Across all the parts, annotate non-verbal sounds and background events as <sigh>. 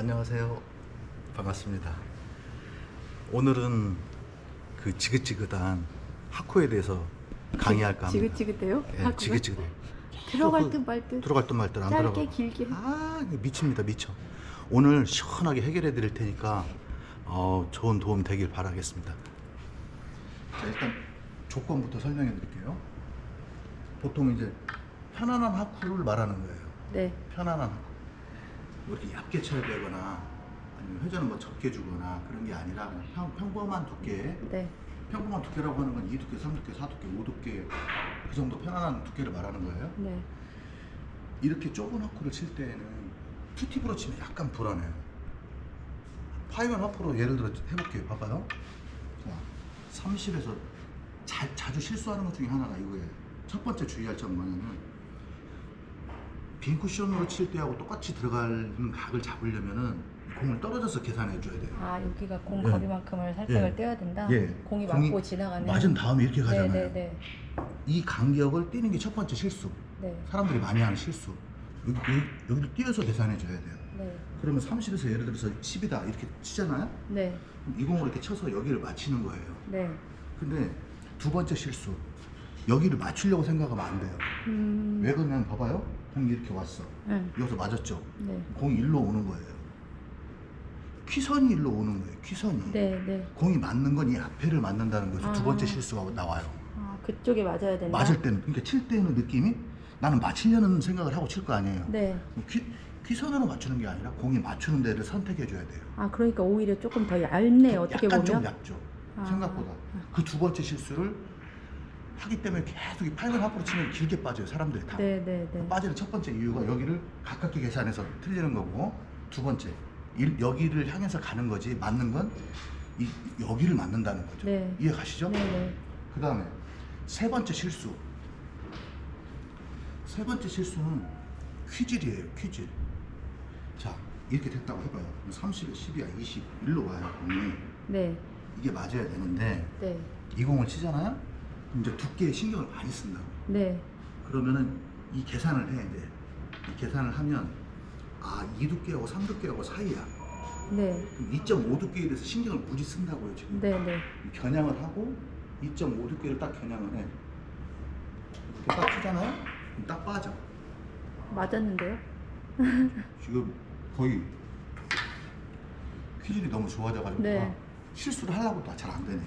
안녕하세요. 반갑습니다. 오늘은 그 지긋지긋한 하코에 대해서 강의할까 합니다. 지긋지긋해요? 예? 지긋지긋해. 들어갈 그- 듯말 듯. 들어갈 듯 말듯안 짧게 들어가. 길게. 아 미칩니다 미쳐. 오늘 시원하게 해결해 드릴 테니까 어, 좋은 도움 되길 바라겠습니다. 자 일단 조건부터 설명해 드릴게요. 보통 이제 편안한 하쿠를 말하는 거예요. 네. 편안한 하쿠. 뭐 이렇게 얇게 쳐야 되거나 아니면 회전을 뭐 적게 주거나 그런 게 아니라 그냥 평, 평범한 두께 네. 평범한 두께라고 하는 건 2두께, 3두께, 4두께, 5두께 그 정도 편안한 두께를 말하는 거예요. 네. 이렇게 좁은 하프를 칠 때에는 투팁으로 치면 약간 불안해요. 파이번 하프로 예를 들어 해볼게요. 봐봐요. 자, 30에서 자, 자주 실수하는 것 중에 하나가 이거예요. 첫 번째 주의할 점은 뭐냐면 빈 쿠션으로 칠 때하고 똑같이 들어가는 각을 잡으려면은 공을 떨어져서 계산해 줘야 돼요. 아 여기가 공 예. 거리만큼을 살짝을 예. 떼야 된다. 예. 공이 맞고 지나가는. 맞은 다음에 이렇게 가잖아요. 네, 네, 이 간격을 띄는 게 첫 번째 실수. 네. 네. 사람들이 많이 하는 실수. 여기, 여기, 여기를 띄어서 계산해 줘야 돼요. 네. 그러면 30에서 예를 들어서 10이다 이렇게 치잖아요. 네. 이 공을 이렇게 쳐서 여기를 맞히는 거예요. 네. 근데 두 번째 실수. 여기를 맞추려고 생각하면 안 돼요. 음. 왜 그러냐면 봐봐요. 공이 이렇게 왔어. 네. 여기서 맞았죠. 네. 공이 일로 오는 거예요. 퀴선이 일로 오는 거예요. 퀴선이. 네. 네. 공이 맞는 건 이 앞에를 맞는다는 거죠. 두 아. 번째 실수가 나와요. 아 그쪽에 맞아야 된다. 맞을 때는 그러니까 칠 때는 느낌이 나는 맞히려는 생각을 하고 칠 거 아니에요. 네. 퀴, 퀴선으로 맞추는 게 아니라 공이 맞추는 데를 선택해 줘야 돼요. 아 그러니까 오히려 조금 더 얇네 요. 어떻게 약간 보면. 좀 얇죠. 아. 생각보다. 그 두 번째 실수를 하기 때문에 계속 이 팔번 앞으로 치면 길게 빠져요. 사람들이 다. 네. 네. 네. 빠지는 첫 번째 이유가 여기를 가깝게 계산해서 틀리는 거고 두 번째 일- 여기를 향해서 가는 거지 맞는 건 이, 여기를 맞는다는 거죠. 네. 이해 가시죠? 네. 네. 그 다음에 세 번째 실수. 세 번째 실수는 퀴질이에요, 퀴질. 자, 이렇게 됐다고 해봐요. 30에 10이야, 20. 일로 와요, 공이. 네. 이게 맞아야 되는데, 네. 이 공을 치잖아요? 이제 두께에 신경을 많이 쓴다고. 네. 그러면은 이 계산을 해, 이제. 이 계산을 하면, 아, 2두께하고 3두께하고 사이야. 네. 그럼 2.5 두께에 대해서 신경을 무지 쓴다고요, 지금. 네. 네. 겨냥을 하고 2.5 두께를 딱 겨냥을 해. 이렇게 딱 치잖아요? 그럼 딱 빠져. 맞았는데요. <laughs> 지금 거의 퀴질이 너무 좋아져가지고 네. 아, 실수를 하려고 도 잘 안 되네.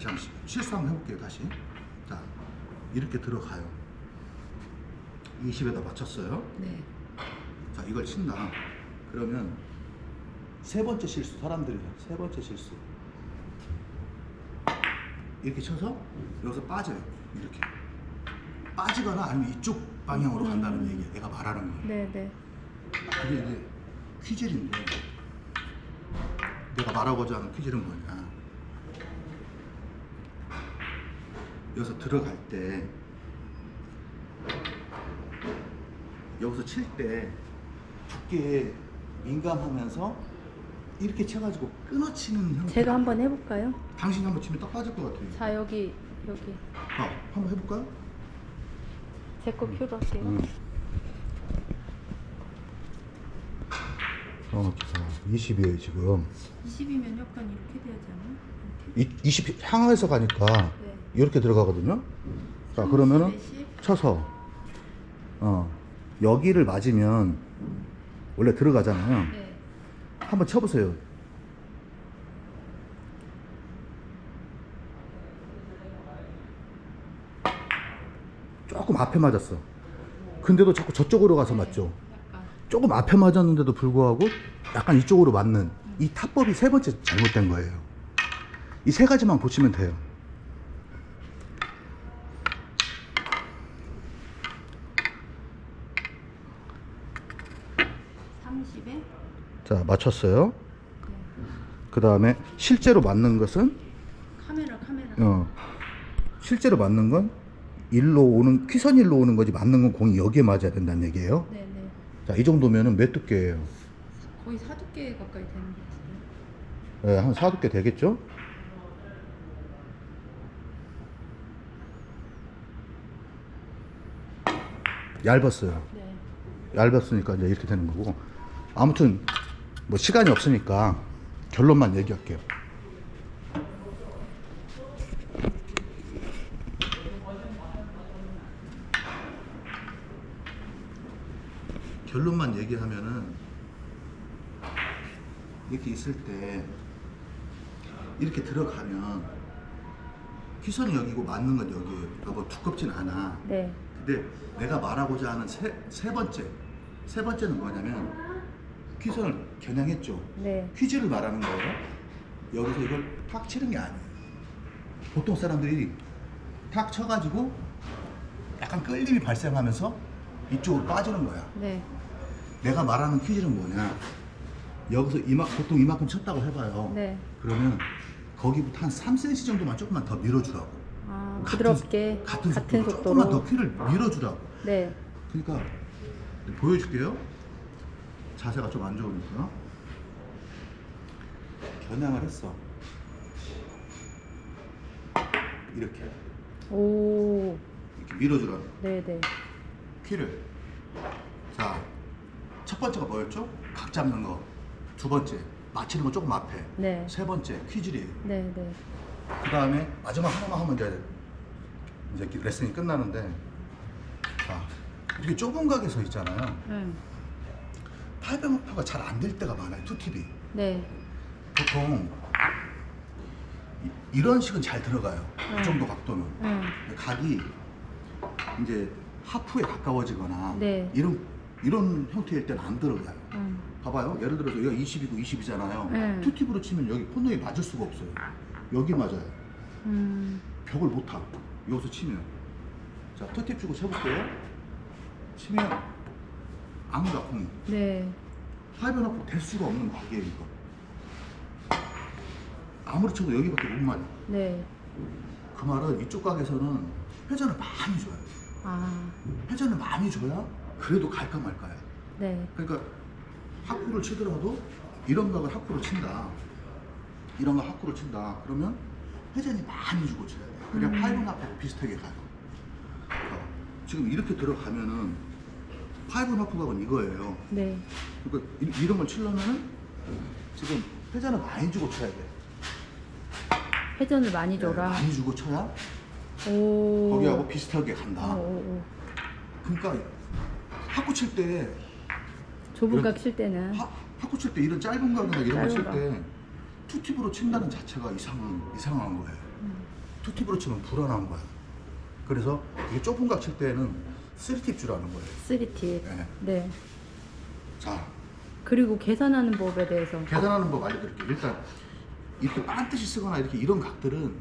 다시 한번 시- 실수 한번 해볼게요, 다시. 자, 이렇게 들어가요. 20에다 맞췄어요. 네. 자, 이걸 친다. 그러면 세 번째 실수, 사람들이 세 번째 실수. 이렇게 쳐서 여기서 빠져요. 이렇게. 빠지거나 아니면 이쪽 방향으로 간다는 얘기야. 내가 말하는 거. 네. 네. 그게 이제 퀴질인데 내가 말하고자 하는 퀴질은 뭐냐. 여기서 들어갈 때 여기서 칠 때 두께에 민감하면서 이렇게 쳐가지고 끊어치는 형태. 제가 한번 해볼까요? 당신이 한번 치면 딱 빠질 것 같아요. 자 여기 여기 어, 한번 해볼까요? 제거 할게요. 음. 어, 20이에요 지금. 20이면 약간 이렇게 돼야지? 이렇게? 이, 20 향해서 가니까 네. 이렇게 들어가거든요. 자 그러면은 20. 쳐서 어 여기를 맞으면 원래 들어가잖아요. 네. 한번 쳐보세요. 조금 앞에 맞았어. 근데도 자꾸 저쪽으로 가서 맞죠. 조금 앞에 맞았는데도 불구하고 약간 이쪽으로 맞는 이 타법이 세 번째 잘못된 거예요. 이 세 가지만 고치면 돼요. 30에 자, 맞췄어요. 네. 그 다음에 실제로 맞는 것은, 카메라 카메라. 어, 실제로 맞는 건 일로 오는, 퀴선 일로 오는 거지 맞는 건 공이 여기에 맞아야 된다는 얘기예요. 네네. 자, 이 정도면은 몇 두께예요? 거의 사두께 가까이 되는 것 같은데. 네, 한 4두께 되겠죠? 얇았어요. 네. 얇았으니까 이제 이렇게 되는 거고. 아무튼 뭐 시간이 없으니까 결론만 얘기할게요. 결론만 얘기하면은 이렇게 있을 때 이렇게 들어가면 휘선이 여기고 맞는 건 여기에요. 그러니까 뭐 두껍진 않아. 네. 근데 내가 말하고자 하는 세, 세 번째 세 번째는 뭐냐면 퀴즈를 겨냥했죠. 네. 퀴즈를 말하는 거예요. 여기서 이걸 탁 치는 게 아니에요. 보통 사람들이 탁 쳐가지고 약간 끌림이 발생하면서 이쪽으로 빠지는 거야. 네. 내가 말하는 퀴즈는 뭐냐? 여기서 이마, 보통 이만큼 쳤다고 해봐요. 네. 그러면 거기부터 한 3cm 정도만 조금만 더 밀어주라고. 아, 같은 부드럽게 속- 같은, 같은 속도로 조금만 더. 퀴를 밀어주라고. 네. 그러니까 보여줄게요. 자세가 좀 안 좋으니까 겨냥을 했어. 이렇게 오. 이렇게 밀어주라고 네, 네. 퀴를. 자, 첫 번째가 뭐였죠? 각 잡는 거. 두 번째 맞히는 거 조금 앞에. 네. 세 번째 퀴즈리. 네, 네. 그 다음에 마지막 하나만 하면 이제 이제 레슨이 끝나는데 자 이렇게 좁은 각에서 있잖아요. 음. 팔배 목표가 잘 안 될 때가 많아요. 투팁이 네. 보통 이, 런 식은 잘 들어가요. 음. 이 정도 각도는 음. 근데 각이 이제 하프에 가까워지거나 네. 이런 이런 형태일 때는 안 들어가요. 음. 봐봐요. 예를 들어서 여기가 20이고 20이잖아요. 네. 투팁으로 치면 여기 코너에 맞을 수가 없어요. 여기 맞아요. 음. 벽을 못 타. 여기서 치면. 자, 투팁 주고 쳐볼게요. 치면 아무도 공이 네. 하이변 앞으로 될 수가 없는 각이에요, 이거. 아무리 쳐도 여기밖에 못 맞아. 네. 그 말은 이쪽 각에서는 회전을 많이 줘요. 아. 회전을 많이 줘야 그래도 갈까 말까야. 네. 그러니까 하쿠를 치더라도 이런 각을 하쿠로 친다. 이런 거 하쿠로 친다. 그러면 회전이 많이 주고 쳐야 돼. 그냥 음. 파이브 하프하고 비슷하게 가요. 어, 지금 이렇게 들어가면은 파이브 하프각은 이거예요. 네. 그러니까 이, 이런 걸 치려면은 지금 회전을 많이 주고 쳐야 돼. 회전을 많이 네, 줘라. 많이 주고 쳐야 오. 거기하고 비슷하게 간다. 오, 오, 오. 그러니까 하쿠 칠때 좁은 각 칠 때는 하, 하쿠 칠때 이런 짧은 각이나 이런 거칠 짧은 때 투팁으로 친다는 자체가 이상한 이상한 거예요. 음. 투팁으로 치면 불안한 거야. 그래서 이게 좁은 각 칠 때는 쓰리팁 주라는 거예요. 쓰리팁. 네. 네. 자, 그리고 계산하는 법에 대해서 계산하는 법 알려드릴게요. 일단 이렇게 반드시 쓰거나 이렇게 이런 각들은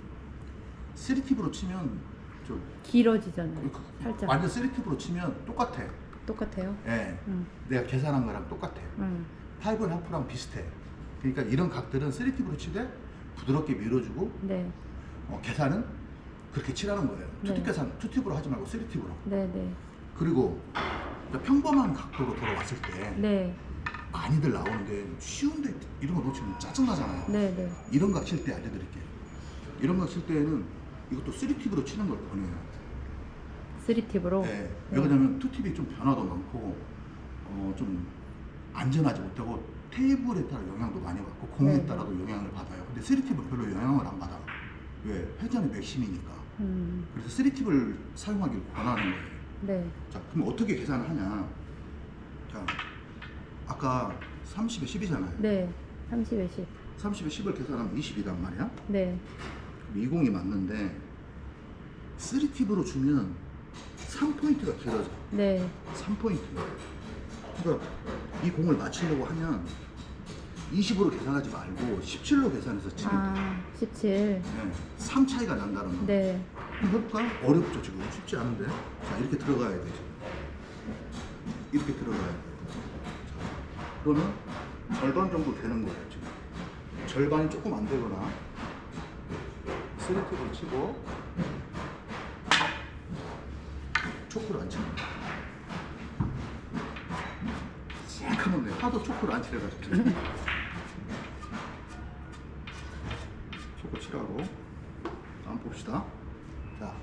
쓰리팁으로 치면 좀 길어지잖아요. 그- 살짝 완전 쓰리팁으로 치면 똑같아. 똑같아요. 예. 음. 내가 계산한 거랑 똑같아. 음. 파이브 앤 하프랑 비슷해. 그러니까 이런 각들은 쓰리팁으로 치되 부드럽게 밀어주고 네. 어, 계산은 그렇게 치라는 거예요. 투팁 네. 계산 투팁으로 하지 말고 쓰리팁으로. 네, 네. 그리고 이제 평범한 각도로 돌아왔을 때 네. 많이들 나오는데 쉬운데 이런 거 놓치면 짜증나잖아요. 네, 네. 이런 각칠때 알려드릴게요. 이런 각칠 때는 이것도 쓰리팁으로 치는 걸 권해요. 쓰리팁으로. 네. 왜 그러냐면 투팁이 좀 변화도 많고 어, 좀 안전하지 못하고 테이블에 따라 영향도 많이 받고 공에 네. 따라도 영향을 받아요. 근데 쓰리팁은 별로 영향을 안 받아. 왜? 회전이 맥심이니까. 음. 그래서 쓰리팁을 사용하기를 권하는 거예요. 네. 자, 그럼 어떻게 계산을 하냐? 자, 아까 30에 10이잖아요. 네. 30에 10. 30에 10을 계산하면 20이란 말이야. 네. 20이 맞는데 3팁으로 주면 3포인트가 길어져. 네. 3포인트. 그러니까 이 공을 맞추려고 하면 20으로 계산하지 말고 17로 계산해서 치면 돼. 아, 17. 네, 3 차이가 난다는 거. 네. 한번 해볼까? 어렵죠 지금 쉽지 않은데. 자 이렇게 들어가야 돼 지금. 이렇게 들어가야 돼. 자, 그러면 절반 정도 되는 거예요 지금. 절반이 조금 안 되거나 쓰리팁을 치고 초크를 안 치는 거야. 돼. 하도 초크를 안 치래가지고. 초크 치라고. 한번 봅시다. 자.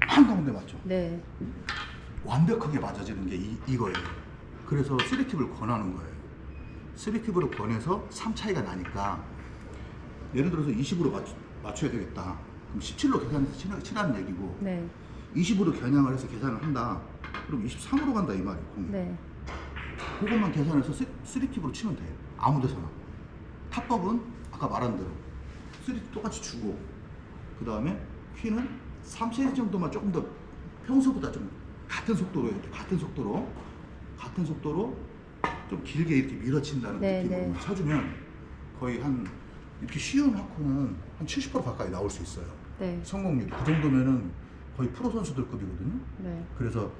한꽝 가운데 맞죠? 네. 완벽하게 맞아지는 게 이, 이거예요. 그래서 3팁을 권하는 거예요. 3팁으로 권해서 3 차이가 나니까 예를 들어서 20으로 맞, 맞춰야 되겠다. 그럼 17로 계산해서 치- 치라는 얘기고 네. 20으로 겨냥을 해서 계산을 한다. 그럼 23으로 간다 이. 그럼 네. 그것만 계산해서 3팁으로 치면 돼. 아무 데서나. 탑법은 아까 말한 대로 3팁 똑같이 주고 그 다음에 퀸은 3세트 정도만 조금 더 평소보다 좀 같은 속도로 이렇게 같은 속도로 같은 속도로 좀 길게 이렇게 밀어친다는 네, 느낌으로 네. 쳐주면 거의 한 이렇게 쉬운 하코는 한 70% 가까이 나올 수 있어요. 네. 성공률 그 정도면은 거의 프로 선수들급이거든요. 네. 그래서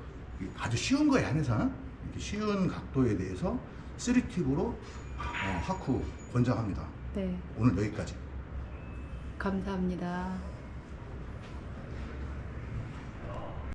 이 아주 쉬운 거에 한해서 이렇게 쉬운 각도에 대해서 3팁으로 어, 하쿠 권장합니다. 네. 오늘 여기까지. 감사합니다.